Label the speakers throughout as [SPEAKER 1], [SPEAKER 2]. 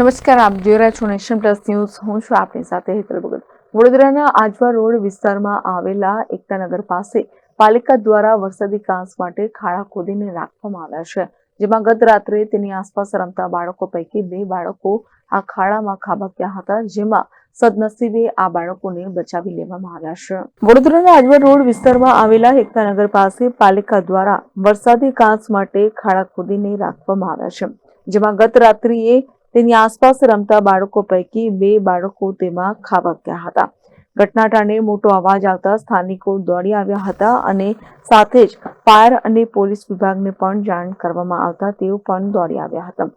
[SPEAKER 1] નમસ્કાર, આપ જોઈ રહ્યા છો નેશન પ્લસ ન્યૂઝ. હું છું આપની સાથે હેતલ ભગત. વડોદરાના આજવા રોડ વિસ્તારમાં આવેલા એકતાનગર પાસે પાલિકા દ્વારા વરસાદી કાંસ માટે ખાડા ખોદીને રાખવામાં આવ્યા છે, જેમાં ગત રાત્રે તેની આસપાસ રમતા બાળકો પૈકી બે બાળકો આ ખાડામાં ખાબક્યા હતા, જેમાં સદનસીબે આ બાળકોને બચાવી લેવામાં આવ્યા છે. વડોદરાના આજવા રોડ વિસ્તારમાં આવેલા એકતાનગર પાસે પાલિકા દ્વારા વરસાદી કાંસ માટે ખાડા ખોદીને રાખવામાં આવ્યા છે, જેમાં ગત રાત્રિએ તેની આસપાસ રમતા બાળકો પૈકી બે બાળકો તેમાં ખાબક્યા હતા. ઘટના ટાણે મોટો અવાજ આવતા સ્થાનિકો દોડી આવ્યા હતા અને સાથે જ ફાયર અને પોલીસ વિભાગને પણ જાણ કરવામાં આવતા તેઓ પણ દોડી આવ્યા હતા.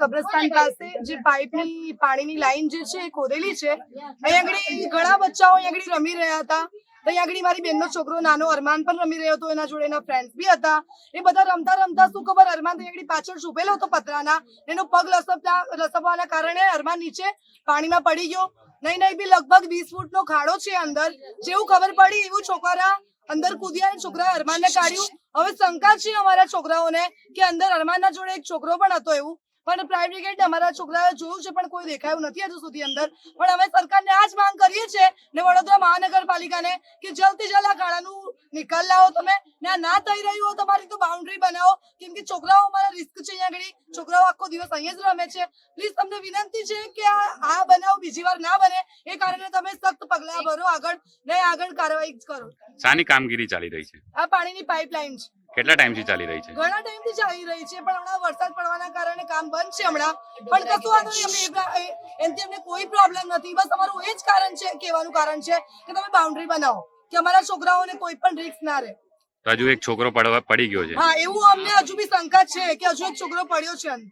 [SPEAKER 2] કબ્રસ્તાન પાસે, જે પાઇપની પાણીની લાઈન જે છે ખોદેલી છે. અહીંયા ઘણા બચ્ચાઓ અહીંયા રમી રહ્યા હતા. તો અહીં આગળ મારી બેનનો છોકરો, નાનો અરમાન પણ રમી રહ્યો હતો એના જોડે ફ્રેન્ડ્સ બી હતા. એ બધા રમતા રમતા, શું ખબર, અરમાન આગળ પાછળ છુપેલો હતો પતરાના. એનો પગ લસપતા લસપવાના કારણે અરમાન નીચે પાણીમાં પડી ગયો. નહીં નહીં, બી લગભગ વીસ ફૂટનો ખાડો છે અંદર. જેવું ખબર પડી, એવું છોકરા અંદર કૂદ્યા અને છોકરા અરમાનને કાઢ્યું. હવે શંકા છે અમારા છોકરાઓને કે અંદર અરમાનના જોડે એક છોકરો પણ હતો એવું. પણ પ્રાઇવેટ અમારા છોકરાઓ જોયું છે, પણ કોઈ દેખાયું નથી હજુ સુધી અંદર. પણ અમે સરકારને આ જ માંગ મહાનગરપાલિકાને કે જલ્દી જલ્દ આ ગાળાનું નિકાલ લાવો તમે. ને ના થઈ રહ્યું હોય તમારી તો બાઉન્ડ્રી બનાવો. કેમ કે છોકરાઓ અમારા રિસ્ક છે અહીંયા આગળ. છોકરાઓ આખો દિવસ અહીંયા જ રમે છે. પ્લીઝ તમને વિનંતી છે કે આ બનાવ બીજી વાર ના બને. એ કારણે તમે સખ્ત પગલા ભરો આગળ. ને આગળ કાર્યવાહી કરો.
[SPEAKER 3] શાની કામગીરી ચાલી રહી છે.
[SPEAKER 2] આ પાણીની પાઇપલાઇન છે.
[SPEAKER 3] કેટલા ટાઈમથી ચાલી રહી છે?
[SPEAKER 2] ઘણા ટાઈમથી ચાલી રહી છે પણ હમણાં વરસાદ પડવાના કારણે કામ બંધ છે હમણાં. પણ કશું વાંધો નહીં અમને એનાથી અમને કોઈ પ્રોબ્લેમ નથી. બસ અમારું એ જ કારણ છે કહેવાનું કારણ છે કે તમે બાઉન્ડ્રી બનાવો કે અમારા છોકરાઓને કોઈ પણ રિસ્ક ના રહે.
[SPEAKER 3] તો હજુ એક છોકરો પડવા પડી ગયો છે.
[SPEAKER 2] હા એવું અમને હજુ બી શંકા છે કે હજુ એક છોકરો પડ્યો છે. ફાયર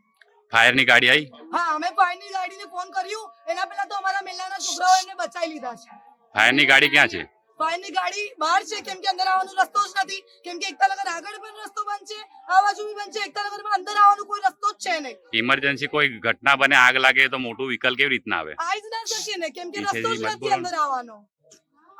[SPEAKER 3] ફાયરની ગાડી આવી
[SPEAKER 2] હા અમે ફાયરની ગાડીને ફોન કર્યું. એના પહેલા તો અમારા મેલાના છોકરાઓ એમને બચાવી લીધા છે.
[SPEAKER 3] ફાયરની ગાડી ક્યાં છે?
[SPEAKER 2] ફાયરની ગાડી બહાર છે કેમ કે અંદર આવવાનો રસ્તો જ નથી. કેમ કે એકતાનગર આગળ પણ રસ્તો બંધ છે આ બાજુ બી બંધ છે. એકતાનગરમાં અંદર આવવાનો કોઈ રસ્તો જ છે નહીં.
[SPEAKER 3] ઇમરજન્સી કોઈ ઘટના બને આગ લાગે તો મોટું વ્હીકલ કેવી રીતના આવે?
[SPEAKER 2] આઈ જ ના શકે ને કેમ કે રસ્તો જ નથી અંદર આવવાનો.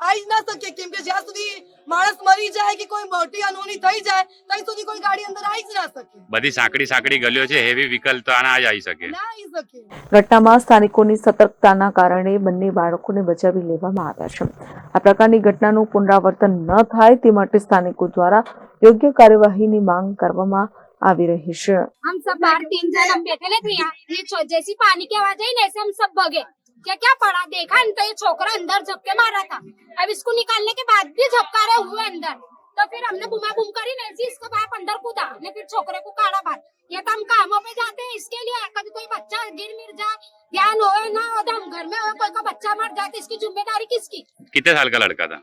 [SPEAKER 2] આઈ જ ના શકીએ કેમ કે જ્યાં સુધી માણસ મરી જાય કે કોઈ મોટી અનહોની થઈ જાય ત્યાં સુધી કોઈ ગાડી અંદર આવી જ ના શકે
[SPEAKER 3] બધી સાંકડી સાંકડી ગલીઓ છે હેવી વ્હીકલ તો આના જ આવી શકે
[SPEAKER 2] ના આવી શકે
[SPEAKER 1] ઘટનામાં સ્થાનિકોની સતર્કતાના કારણે બંને બાળકોને બચાવી લેવામાં આવ્યા છે આ પ્રકારની ઘટનાનું પુનરાવર્તન ન થાય તે માટે સ્થાનિકો દ્વારા યોગ્ય કાર્યવાહીની માંગ કરવામાં આવી રહી છે
[SPEAKER 4] हम सब बाहर तीन जन हम बैठे थे यहाँ ये छो- जैसी पानी की आवाज आई ना ऐसे हम सब भगे क्या क्या पड़ा देखा? तो ये छोकरा अंदर झपके मारा था। अब इसको निकालने के बाद भी झपकारे हुए अंदर। तो फिर हमने बुमा बुम करी ना ऐसे इसका बाप अंदर कूदा। ने फिर छोकरे को काढ़ा बाहर ये तो हम कामों पे जाते हैं इसके लिए कभी कोई बच्चा गिर मिर जाए ध्यान होए ना हो तो हम घर में हो कोई का बच्चा मर जाए तो इसकी ज़िम्मेदारी किसकी?
[SPEAKER 3] कितने साल का लड़का था?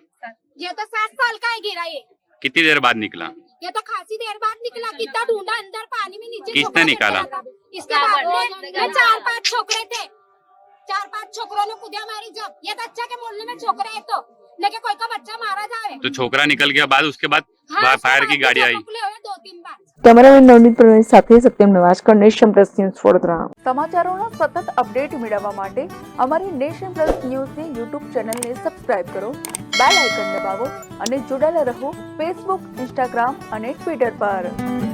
[SPEAKER 4] ये तो सात साल का है गिरा ये।
[SPEAKER 3] कितनी देर बाद निकला?
[SPEAKER 4] ये तो खासी देर बाद निकला कितना ढूंढा अंदर पानी में नीचे
[SPEAKER 3] किसने निकाला?
[SPEAKER 4] इसके बाद में चार पाँच छोकरे थे। चार पांच छोकरों ने कूदिया मारी जब ये तो अच्छा के मोहल्ले में छोकरे है तो लेकिन कोई का बच्चा मारा जाए
[SPEAKER 3] तो छोकरा निकल गया बाद उसके बाद
[SPEAKER 4] हाँ,
[SPEAKER 3] फायर
[SPEAKER 4] उसके
[SPEAKER 3] की
[SPEAKER 4] बाद
[SPEAKER 3] गाड़ी
[SPEAKER 4] भी
[SPEAKER 3] आई
[SPEAKER 4] सब निकले हुए दो तीन बार
[SPEAKER 1] કેમેરામેન નવનીત પ્રવીણ સાથે Satyam Nivaskar nation plus news Vadodara સમાચારોના સતત અપડેટ મેળવવા માટે અમારી નેશન પ્લસ ન્યૂઝની યુટ્યુબ ચેનલને સબસ્ક્રાઇબ કરો બેલ આઇકન દબાવો અને જોડાયેલા રહો ફેસબુક ઇન્સ્ટાગ્રામ અને ટ્વિટર પર